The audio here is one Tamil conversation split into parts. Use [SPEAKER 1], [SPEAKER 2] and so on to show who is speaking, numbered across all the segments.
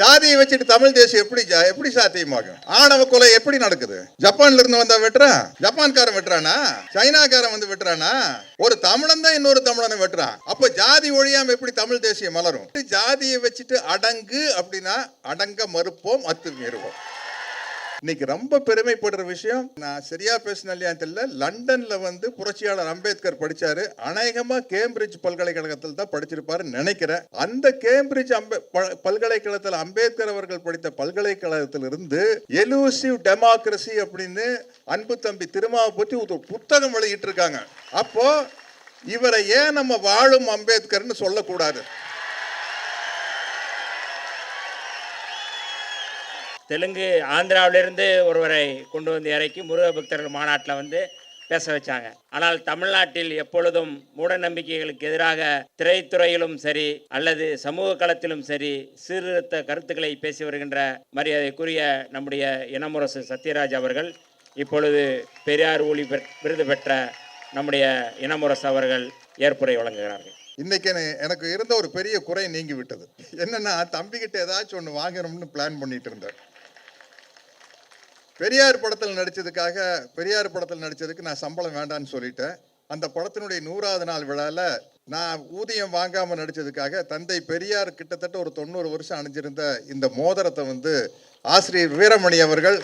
[SPEAKER 1] ஜாதியை வச்சுட்டு தமிழ் தேசியம் எப்படி எப்படி சாத்தியமாகும்? ஆணவ கொலை எப்படி நடக்குது? ஜப்பான்ல இருந்து வந்தா வெட்டுறான் ஜப்பான்காரன் வெட்டுறானா? சைனாக்காரன் வந்து வெட்டுறானா? ஒரு தமிழன் தான் இன்னொரு தமிழனை வெட்டுறான். அப்ப ஜாதி ஒழியாம எப்படி தமிழ் தேசியம் மலரும்? ஜாதியை வச்சுட்டு அடங்கு அப்படின்னா அடங்க மறுப்போம் அத்துமீறுவோம் இன்னைக்கு ரொம்ப பெருமைப்படுற விஷயம் நான் சரியா பேசின இல்லையா தெரியல. லண்டன்ல வந்து புரட்சியாளர் அம்பேத்கர் படிச்சாரு. அநேகமா கேம்பிரிட்ஜ் பல்கலைக்கழகத்தில் தான் படிச்சிருப்பாருன்னு நினைக்கிறேன். அந்த கேம்பிரிட்ஜ் அம்பே ப- பல்கலைக்கழகத்தில் அம்பேத்கர் அவர்கள் படித்த பல்கலைக்கழகத்திலிருந்து எலூசிவ் டெமோக்ரஸி அப்படின்னு அன்பு தம்பி திருமாவை பற்றி ஒரு புத்தகம் வெளியிட்டு இருக்காங்க அப்போ இவரை ஏன் நம்ம வாழும் அம்பேத்கர்னு சொல்லக்கூடாது?
[SPEAKER 2] தெலுங்கு ஆந்திராவிலிருந்து ஒருவரை கொண்டு வந்து இறக்கி முருக பக்தர்கள் மாநாட்டில் வந்து பேச வச்சாங்க. ஆனால் தமிழ்நாட்டில் எப்பொழுதும் மூட நம்பிக்கைகளுக்கு எதிராக திரைத்துறையிலும் சரி அல்லது சமூக களத்திலும் சரி சீர்திருத்த கருத்துக்களை பேசி வருகின்ற மரியாதைக்குரிய நம்முடைய இனமுரசு சத்யராஜ் அவர்கள் இப்பொழுது பெரியார் ஊழி விருது பெற்ற நம்முடைய இனமுரசு அவர்கள் ஏற்புரை வழங்குகிறார்கள்.
[SPEAKER 1] இன்னைக்கு எனக்கு இருந்த ஒரு பெரிய குறை நீங்கி விட்டது. என்னன்னா தம்பிக்கிட்ட ஏதாச்சும் ஒன்று வாங்கணும்னு பிளான் பண்ணிட்டு இருந்தேன். பெரியார் படத்தில் நடித்ததுக்காக பெரியார் படத்தில் நடித்ததுக்கு நான் சம்பளம் வேண்டான்னு சொல்லிட்டேன். அந்த படத்தினுடைய நூறாவது நாள் விழாவில் நான் ஊதியம் வாங்காமல் நடித்ததுக்காக தந்தை பெரியார் கிட்டத்தட்ட ஒரு தொண்ணூறு வருஷம் அணிஞ்சிருந்த இந்த மோதிரத்தை வந்து ஆசிரியர் வீரமணி அவர்கள்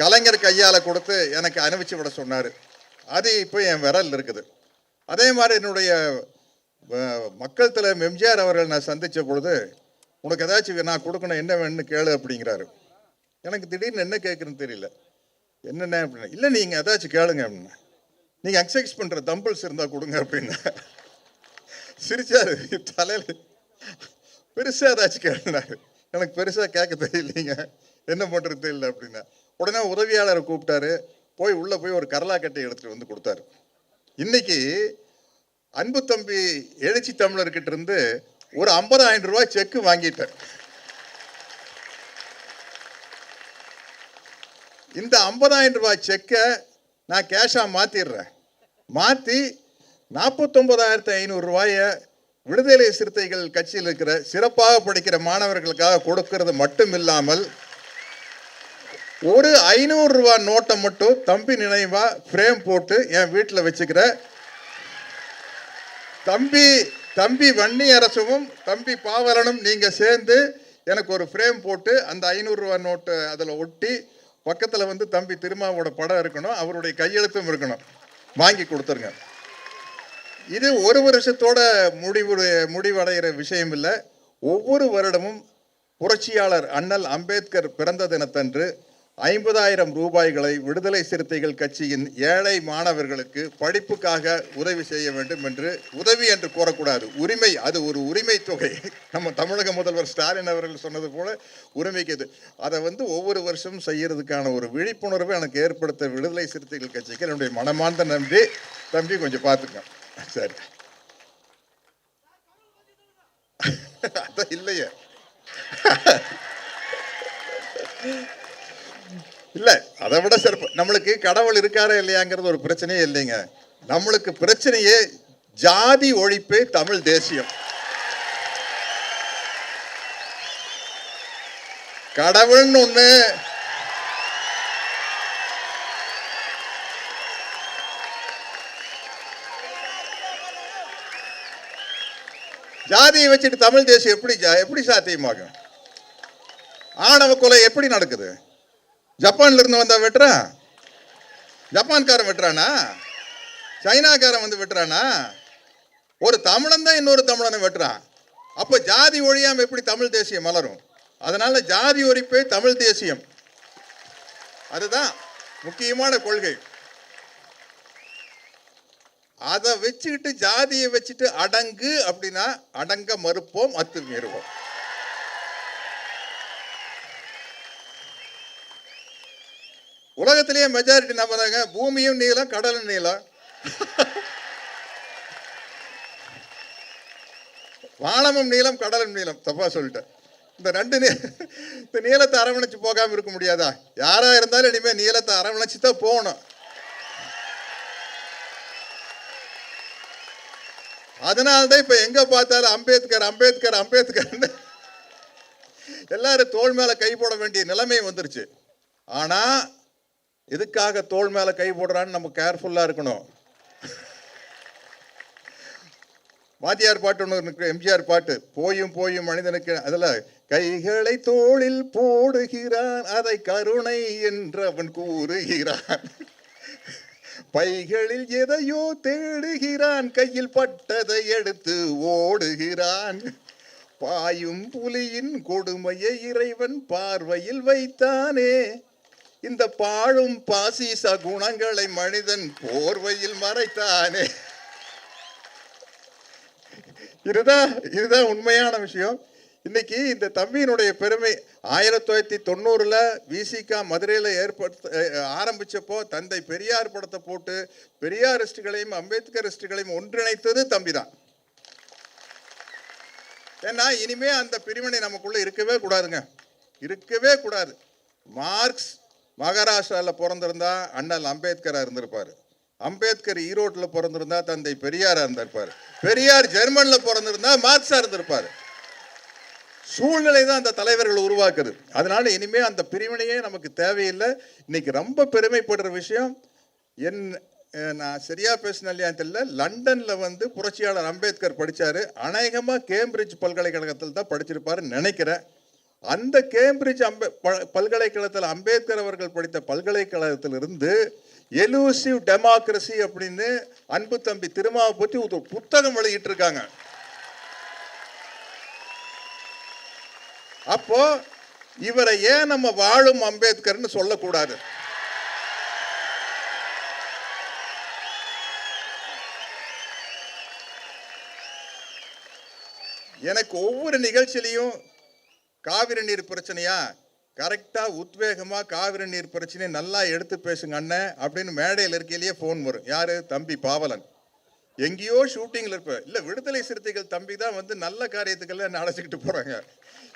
[SPEAKER 1] கலைஞர் கையால் கொடுத்து எனக்கு அனுப்பிச்சு விட சொன்னார். அது இப்போ என் விரல் இருக்குது. அதே மாதிரி என்னுடைய மக்கள் தலைவர் எம்ஜிஆர் அவர்கள் நான் சந்தித்த பொழுது உனக்கு ஏதாச்சும் நான் கொடுக்கணும் என்ன வேணும்னு கேளு அப்படிங்கிறாரு. எனக்கு திடீர்னு என்ன கேட்குறேன்னு தெரியல. என்னென்ன அப்படின்னா இல்லை நீங்கள் ஏதாச்சும் கேளுங்க அப்படின்னா நீங்கள் எக்ஸசைஸ் பண்ணுற தம்பிள்ஸ் இருந்தால் கொடுங்க அப்படின்னா சிரிச்சாரு தலையில் பெருசாக ஏதாச்சும் கேளுனாரு எனக்கு பெருசாக கேட்க தெரியலைங்க என்ன பண்ணுறது தெரியல அப்படின்னா உடனே உதவியாளரை கூப்பிட்டாரு போய் உள்ளே போய் ஒரு கரலா கட்டை எடுத்துகிட்டு வந்து கொடுத்தாரு. இன்னைக்கு அன்பு தம்பி எழுச்சி தமிழர்கிட்ட இருந்து ஒரு ஐம்பதாயிரம் ரூபாய் செக்கு வாங்கிட்டேன். இந்த ஐம்பதாயிரம் ரூபாய் செக்கை நான் கேஷாக மாற்றிடுறேன் மாற்றி நாற்பத்தொம்பதாயிரத்து ஐநூறு ரூபாயை விடுதலை சிறுத்தைகள் கட்சியில் இருக்கிற சிறப்பாக படிக்கிற மாணவர்களுக்காக கொடுக்கறது மட்டும் இல்லாமல் ஒரு ஐநூறுரூவா நோட்டை மட்டும் தம்பி நினைவாக ஃப்ரேம் போட்டு என் வீட்டில் வச்சுக்கிறேன் தம்பி தம்பி வன்னி அரசும் தம்பி பாவலனும் நீங்கள் சேர்ந்து எனக்கு ஒரு ஃப்ரேம் போட்டு அந்த ஐநூறுரூவா நோட்டு அதில் ஒட்டி பக்கத்தில் வந்து தம்பி திருமாவோட படம் இருக்கணும் அவருடைய கையெழுத்தும் இருக்கணும். வாங்கி கொடுத்துருங்க. இது ஒரு வருஷத்தோட முடிவு முடிவடைகிற விஷயம் இல்லை. ஒவ்வொரு வருடமும் புரட்சியாளர் அண்ணல் அம்பேத்கர் பிறந்த தினத்தன்று ஐம்பதாயிரம் ரூபாய்களை விடுதலை சிறுத்தைகள் கட்சியின் ஏழை மாணவர்களுக்கு படிப்புக்காக உதவி செய்ய வேண்டும் என்று உதவி என்று கூறக்கூடாது. உரிமை அது ஒரு உரிமை தொகை. நம்ம தமிழக முதல்வர் ஸ்டாலின் அவர்கள் சொன்னது போல உரிமைக்கு இது அதை வந்து ஒவ்வொரு வருஷமும் செய்யறதுக்கான ஒரு விழிப்புணர்வை எனக்கு ஏற்படுத்த விடுதலை சிறுத்தைகள் கட்சிக்கு என்னுடைய மனமார்ந்த நம்பி தம்பி கொஞ்சம் பார்த்துக்க. சரி. அதான் இல்லையே. இல்ல அதை விட சிறப்பு. நம்மளுக்கு கடவுள் இருக்காரா இல்லையாங்கிறது ஒரு பிரச்சனையே இல்லைங்க. நம்மளுக்கு பிரச்சனையே ஜாதி ஒழிப்பு தமிழ் தேசியம். கடவுள்னு ஒண்ணு. ஜாதியை வச்சுட்டு தமிழ் தேசியம் எப்படி ஜா- எப்படி சாத்தியமாகும்? ஆணவ கொலை எப்படி நடக்குது? ஜப்பான்ல இருந்து வந்தா வெட்டுறான் ஜப்பான்காரன் வெட்டுறானா? சைனாக்காரன் வந்து வெட்டுறானா? ஒரு தமிழன் தான் இன்னொரு தமிழனை வெட்டுறான். அப்போ ஜாதி ஒழியாம எப்படி தமிழ் தேசியம் மலரும்? அதனால ஜாதி ஒழிப்பே தமிழ் தேசியம். அதுதான் முக்கியமான கொள்கை. அதை வச்சுக்கிட்டு ஜாதியை வச்சுட்டு அடங்கு அப்படின்னா அடங்க மறுப்போம் அத்துமீறுவோம் உலகத்திலேயே மெஜாரிட்டி நம்புறாங்க பூமியும் நீளம் கடலும் நீளம். வானமும் நீளம் கடலும் நீளம். தப்பா சொல்லிட்டேன். இந்த ரெண்டு நீ இந்த நீளத்தை அரவணைச்சு போகாமல் இருக்க முடியாதா? யாராக இருந்தாலும் இனிமேல் நீளத்தை அரவணைச்சு தான் போகணும். அதனால தான் இப்போ எங்கே பார்த்தாலும் அம்பேத்கர் அம்பேத்கர் அம்பேத்கர்னு எல்லாரும் தோள் மேலே கை போட வேண்டிய நிலைமை வந்துருச்சு. ஆனால் எதுக்காக தோள் மேலே கை போடுறான்னு நம்ம கேர்ஃபுல்லாக இருக்கணும். வாத்தியார் பாட்டு ஒன்று இருக்கு எம்ஜிஆர் பாட்டு. போயும் போயும் மனிதனுக்கு அதில் கைகளை தோளில் போடுகிறான் அதை கருணை என்று அவன் கூறுகிறான். பைகளில் எதையோ தேடுகிறான் கையில் பட்டதை எடுத்து ஓடுகிறான். பாயும் புலியின் கொடுமையை இறைவன் பார்வையில் வைத்தானே இந்த பாழும் பாசிச குணங்களை மனிதன் போர்வையில் மறைத்தானே. இதுதான் இதுதான் உண்மையான விஷயம். இன்னைக்கு இந்த தம்பியினுடைய பெருமை ஆயிரத்தி தொள்ளாயிரத்தி தொண்ணூறுல விசிகா மதுரையில் ஏற்படுத்த ஆரம்பித்தப்போ ஆரம்பிச்சப்போ தந்தை பெரியார் படத்தை போட்டு பெரியாரிஸ்டுகளையும் அம்பேத்கரிஸ்டுகளையும் ஒன்றிணைத்தது தம்பி தான் ஏன்னா இனிமே அந்த பிரிவினை நமக்குள்ளே இருக்கவே கூடாதுங்க. இருக்கவே கூடாது. மார்க்ஸ் மகாராஷ்டிராவில் பிறந்திருந்தா அண்ணல் அம்பேத்கராக இருந்திருப்பார். அம்பேத்கர் ஈரோட்டில் பிறந்திருந்தா தந்தை பெரியாராக இருந்திருப்பார். பெரியார் ஜெர்மனில் பிறந்திருந்தா மார்க்ஸாக இருந்திருப்பார். சூழ்நிலை தான் அந்த தலைவர்கள் உருவாக்குது. அதனால இனிமேல் அந்த பிரிவினையே நமக்கு தேவையில்லை. இன்னைக்கு ரொம்ப பெருமைப்படுற விஷயம் என் நான் சரியாக பேசினேன் இல்லையா தெரியல. லண்டனில் வந்து புரட்சியாளர் அம்பேத்கர் படித்தார் அநேகமாக கேம்பிரிட்ஜ் பல்கலைக்கழகத்தில் தான் படிச்சிருப்பாருன்னு நினைக்கிறேன். அந்த கேம்பிரிட்ஜ் அம்பே ப- பல்கலைக்கழகத்தில் அம்பேத்கர் அவர்கள் படித்த பல்கலைக்கழகத்திலிருந்து எலூசிவ் டெமோக்ரஸி அப்படின்னு அன்பு தம்பி திருமாவை பற்றி ஒரு புத்தகம் வெளியிட்டு இருக்காங்க அப்போ இவரை ஏன் நம்ம வாழும் அம்பேத்கர்னு சொல்லக்கூடாது? எனக்கு ஒவ்வொரு நிகழ்ச்சியிலையும் காவிரி நீர் பிரச்சனையா? கரெக்டா உத்வேகமா காவிரி நீர் பிரச்சனையை நல்லா எடுத்து பேசுங்க அண்ணன் அப்படின்னு மேடையில் இருக்கையிலேயே ஃபோன் வரும். யாரு? தம்பி பாவலன். எங்கேயோ ஷூட்டிங்ல இருப்ப. இல்ல விடுதலை சிறுத்தைகள் தம்பி தான் வந்து நல்ல காரியத்துக்கெல்லாம் என்ன அழைச்சிக்கிட்டு போறாங்க.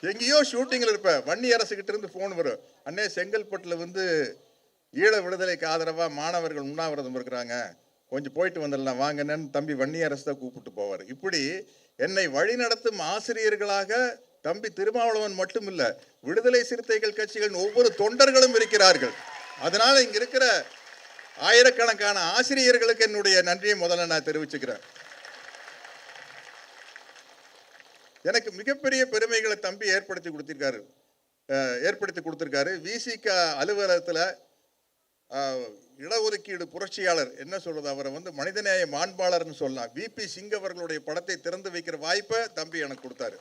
[SPEAKER 1] எங்கேயோ ஷூட்டிங்ல இருப்ப. வன்னி அரசுகிட்ட இருந்து ஃபோன் வரும். அண்ணே செங்கல்பட்டுல வந்து ஈழ விடுதலைக்கு ஆதரவா மாணவர்கள் உண்ணாவிரதம் இருக்கிறாங்க. கொஞ்சம் போயிட்டு வந்துடலாம். வாங்கன்னு தம்பி வன்னி அரசு தான் கூப்பிட்டு போவார். இப்படி என்னை வழிநடத்தும் ஆசிரியர்களாக தம்பி திருமாவளவன் மட்டும் இல்லை விடுதலை சிறுத்தைகள் கட்சிகளின் ஒவ்வொரு தொண்டர்களும் இருக்கிறார்கள். அதனால் இங்கே இருக்கிற ஆயிரக்கணக்கான ஆசிரியர்களுக்கு என்னுடைய நன்றியை முதல்ல நான் தெரிவிச்சுக்கிறேன். எனக்கு மிகப்பெரிய பெருமைகளை தம்பி ஏற்படுத்தி கொடுத்திருக்காரு. ஏற்படுத்தி கொடுத்துருக்காரு. விசிக அலுவலகத்தில் இடஒதுக்கீடு புரட்சியாளர் என்ன சொல்றது அவரை வந்து மனிதநேய மாண்பாளர்னு சொல்லலாம். விபி சிங் அவர்களுடைய படத்தை திறந்து வைக்கிற வாய்ப்பை தம்பி எனக்கு கொடுத்தாரு.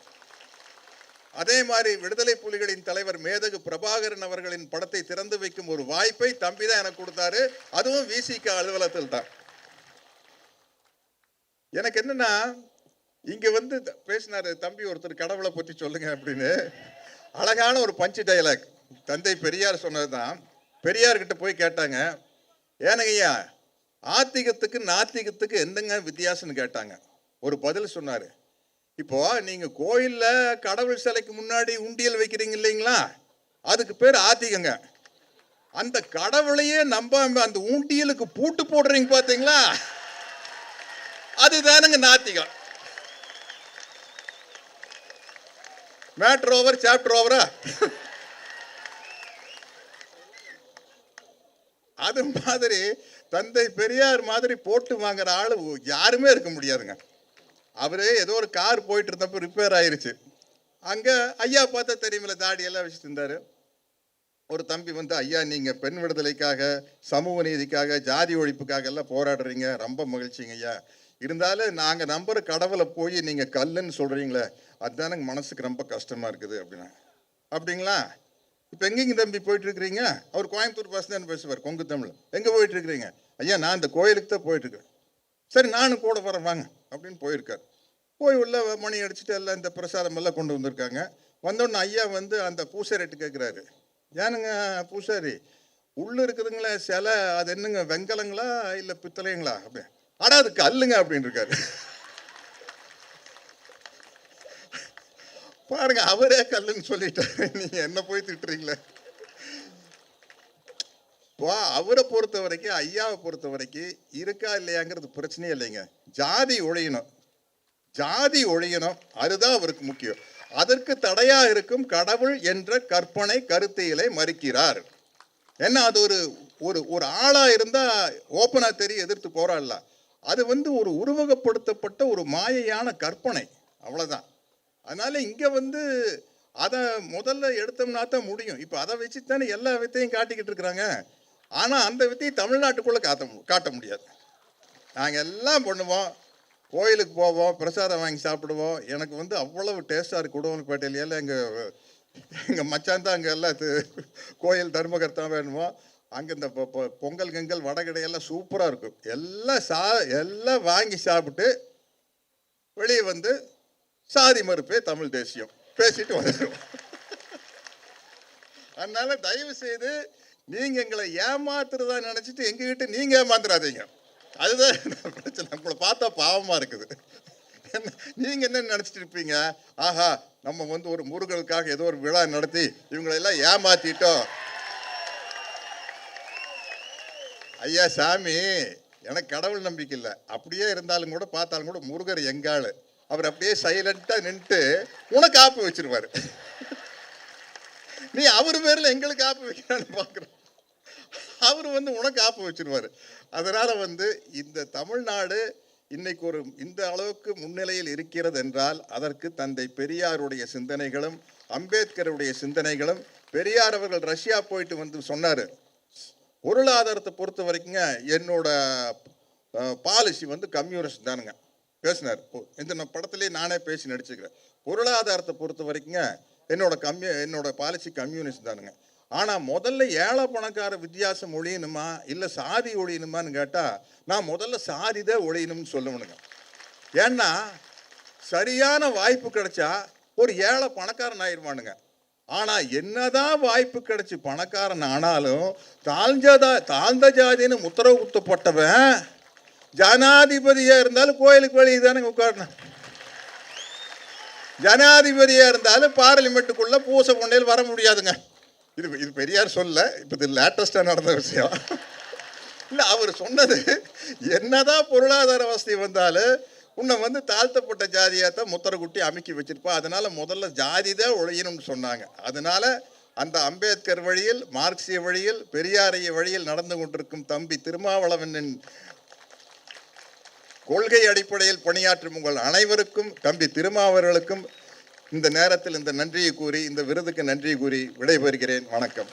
[SPEAKER 1] அதே மாதிரி விடுதலை புலிகளின் தலைவர் மேதகு பிரபாகரன் அவர்களின் படத்தை திறந்து வைக்கும் ஒரு வாய்ப்பை தம்பி தான் எனக்கு கொடுத்தாரு. அதுவும் விசிக அலுவலகத்தில் தான் எனக்கு என்னன்னா இங்க வந்து த- பேசினாரு தம்பி ஒருத்தர் கடவுளை பற்றி சொல்லுங்க அப்படின்னு. அழகான ஒரு பஞ்சு டயலாக் தந்தை பெரியார் சொன்னதுதான். பெரியார் கிட்ட போய் கேட்டாங்க. ஏனங்கய்யா ஆத்திகத்துக்கு நாத்திகத்துக்கு என்னங்க வித்தியாசம்னு கேட்டாங்க. ஒரு பதில் சொன்னாரு. இப்போ நீங்க கோயில்ல கடவுள் சிலைக்கு முன்னாடி உண்டியல் வைக்கிறீங்க இல்லைங்களா? அதுக்கு பேர் ஆத்திகங்க. அந்த கடவுளையே நம்பாம அந்த உண்டியலுக்கு பூட்டு போடுறீங்க பாத்தீங்களா? அதுதானுங்க நாத்திகம். மேட்ரு ஓவர் சாப்டர் ஓவரா? அது மாதிரி தந்தை பெரியார் மாதிரி போட்டு வாங்குற ஆளு யாருமே இருக்க முடியாதுங்க. அவர் ஏதோ ஒரு கார் போயிட்டு இருந்தப்ப ரிப்பேர் ஆயிருச்சு. அங்கே ஐயா பார்த்தா தெரியுமில்ல தாடி எல்லாம் வச்சுட்டு இருந்தார். ஒரு தம்பி வந்து ஐயா நீங்கள் பெண் விடுதலைக்காக சமூக நீதிக்காக ஜாதி ஒழிப்புக்காக எல்லாம் போராடுறீங்க. ரொம்ப மகிழ்ச்சிங்க ஐயா. இருந்தாலும் நாங்கள் நம்புற கடவுளை போய் நீங்கள் கல்லுன்னு சொல்கிறீங்களே அதுதான் எனக்கு மனசுக்கு ரொம்ப கஷ்டமாக இருக்குது அப்படின்னா. அப்படிங்களா? இப்போ எங்கேங்க தம்பி போயிட்டுருக்கிறீங்க? அவர் கோயம்புத்தூர் பஸ் தான் பேசுவார் கொங்கு தமிழ். எங்கே போயிட்டுருக்கிறீங்க? ஐயா நான் இந்த கோயிலுக்கு தான் போயிட்டுருக்கேன் சரி நானும் கூட வரேன் வாங்க. அப்படின்னு போயிருக்கார். போய் உள்ள மணி அடிச்சுட்டு எல்லாம் இந்த பிரசாதம் எல்லாம் கொண்டு வந்திருக்காங்க. வந்தோடனே ஐயா வந்து அந்த பூசாரிட்டு கேட்குறாரு ஏனுங்க பூசாரி உள்ளே இருக்குதுங்களே சிலை அது என்னங்க வெங்கலங்களா இல்லை பித்தளைங்களா அப்படி அடா அது கல்லுங்க அப்படின்னு இருக்காரு. பாருங்க அவரே கல்லுன்னு சொல்லிட்டாரு. நீங்கள் என்ன போய் திட்டுறீங்களே? இப்போ அவரை பொறுத்த வரைக்கும் ஐயாவை பொறுத்த வரைக்கும் இருக்கா இல்லையாங்கிறது பிரச்சனையே இல்லைங்க. ஜாதி ஒழியணும். ஜாதி ஒழியணும். அதுதான் அவருக்கு முக்கியம். அதற்கு தடையா இருக்கும் கடவுள் என்ற கற்பனை கருத்தியலை மறுக்கிறார். ஏன்னா அது ஒரு ஒரு ஒரு ஆளா இருந்தா ஓப்பனா தெரிய எதிர்த்து போராடலாம் அது வந்து ஒரு உருவகப்படுத்தப்பட்ட ஒரு மாயையான கற்பனை. அவ்வளோதான் அதனால இங்கே வந்து அதை முதல்ல எடுத்தோம்னா தான் முடியும். இப்போ அதை வச்சு தானே எல்லா வித்தையும் காட்டிக்கிட்டு இருக்கிறாங்க? ஆனால் அந்த வித்தையை தமிழ்நாட்டுக்குள்ளே காட்ட மு- காட்ட முடியாது. நாங்கள் எல்லாம் பண்ணுவோம். கோயிலுக்கு போவோம் பிரசாதம் வாங்கி சாப்பிடுவோம். எனக்கு வந்து அவ்வளவு டேஸ்ட்டாக இருக்குது உடவன்பேட்டையில எங்கள் எங்கள் மச்சான் தான் அங்கே எல்லாம் கோயில் தர்மகர்த்தா வேணுமோ அங்கே இந்த பொ- பொங்கல் கங்கல் வடகடை எல்லாம் சூப்பராக இருக்கும் எல்லாம் சா எல்லாம் வாங்கி சாப்பிட்டு வெளியே வந்து சாதி மறுப்பே தமிழ் தேசியம். பேசிட்டு வந்துடுவோம் அதனால தயவு செய்து நீங்க எங்களை ஏமாத்துறதா நினைச்சிட்டு எங்ககிட்ட நீங்க ஏமாத்துறாதீங்க. அதுதான் பிரச்சனை உங்களை பார்த்தா பாவமா இருக்குது. என்ன- நீங்க என்ன நினைச்சிட்டு இருப்பீங்க? ஆஹா நம்ம வந்து ஒரு முருகனுக்காக ஏதோ ஒரு விழா நடத்தி இவங்களை எல்லாம் ஏமாத்திட்டோம். ஐயா சாமி எனக்கு கடவுள் நம்பிக்கை இல்லை. அப்படியே இருந்தாலும் கூட பார்த்தாலும் கூட முருகர் எங்காளு. அவர் அப்படியே சைலண்ட்டாக நின்றுட்டு உனக்கு ஆப்பு வச்சிருவாரு. நீ அவர் பேரில் எங்களுக்கு ஆப்பு வைக்கிறான்னு பார்க்குறோம். அவர் வந்து உனக்கு ஆப்பு வச்சுருவார். அதனால் வந்து இந்த தமிழ்நாடு இன்னைக்கு ஒரு இந்த அளவுக்கு முன்னிலையில் இருக்கிறது என்றால் அதற்கு தந்தை பெரியாருடைய சிந்தனைகளும் அம்பேத்கருடைய சிந்தனைகளும் பெரியார் அவர்கள் ரஷ்யா போயிட்டு வந்து சொன்னார். பொருளாதாரத்தை பொறுத்த வரைக்குங்க என்னோட பாலிசி வந்து கம்யூனிஸ்ட் தானுங்க. பேசினார். இந்த நான் படத்திலே நானே பேசி நடிச்சுக்கிறேன். பொருளாதாரத்தை பொறுத்த வரைக்குங்க என்னோட கம்யூ என்னோட பாலிசி கம்யூனிஸ்ட் தானுங்க. ஆனால் முதல்ல ஏழை பணக்கார வித்தியாசம் ஒழியணுமா? இல்லை சாதி ஒழியணுமான்னு கேட்டால் நான் முதல்ல சாதி தான் ஒழியணும்னு சொல்லுவனுங்க. ஏன்னா சரியான வாய்ப்பு கிடைச்சா ஒரு ஏழை பணக்காரன் ஆயிடுவானுங்க. ஆனால் என்னதான் வாய்ப்பு கிடைச்சி பணக்காரன் ஆனாலும் தாழ்ந்ததா தாழ்ந்த ஜாதின்னு முத்திரவு குத்தப்பட்டவன் ஜனாதிபதியாக இருந்தாலும் கோயிலுக்கு வெளியே தானே உட்காரணும் ஜனாதிபதியாக இருந்தாலும் பார்லிமெண்ட்டுக்குள்ளே பூச பொண்ணையில் வர முடியாதுங்க. இது இது பெரியார் சொல்ல இப்போ இது லேட்டஸ்ட்டாக நடந்த விஷயம். இல்லை அவர் சொன்னது என்னதான் பொருளாதார வசதி வந்தாலும் உன்னை வந்து தாழ்த்தப்பட்ட ஜாதியாக தான் குட்டி அமுக்கி வச்சிருப்பா. அதனால் முதல்ல ஜாதி தான் ஒழியணும்னு சொன்னாங்க. அதனால் அந்த அம்பேத்கர் வழியில் மார்க்சிய வழியில் பெரியாரைய வழியில் நடந்து கொண்டிருக்கும் தம்பி திருமாவளவனின் கொள்கை அடிப்படையில் பணியாற்றும் உங்கள் அனைவருக்கும் தம்பி திருமாவர்களுக்கும் இந்த நேரத்தில் இந்த நன்றியை கூறி இந்த விருதுக்கு நன்றி கூறி விடைபெறுகிறேன். வணக்கம்.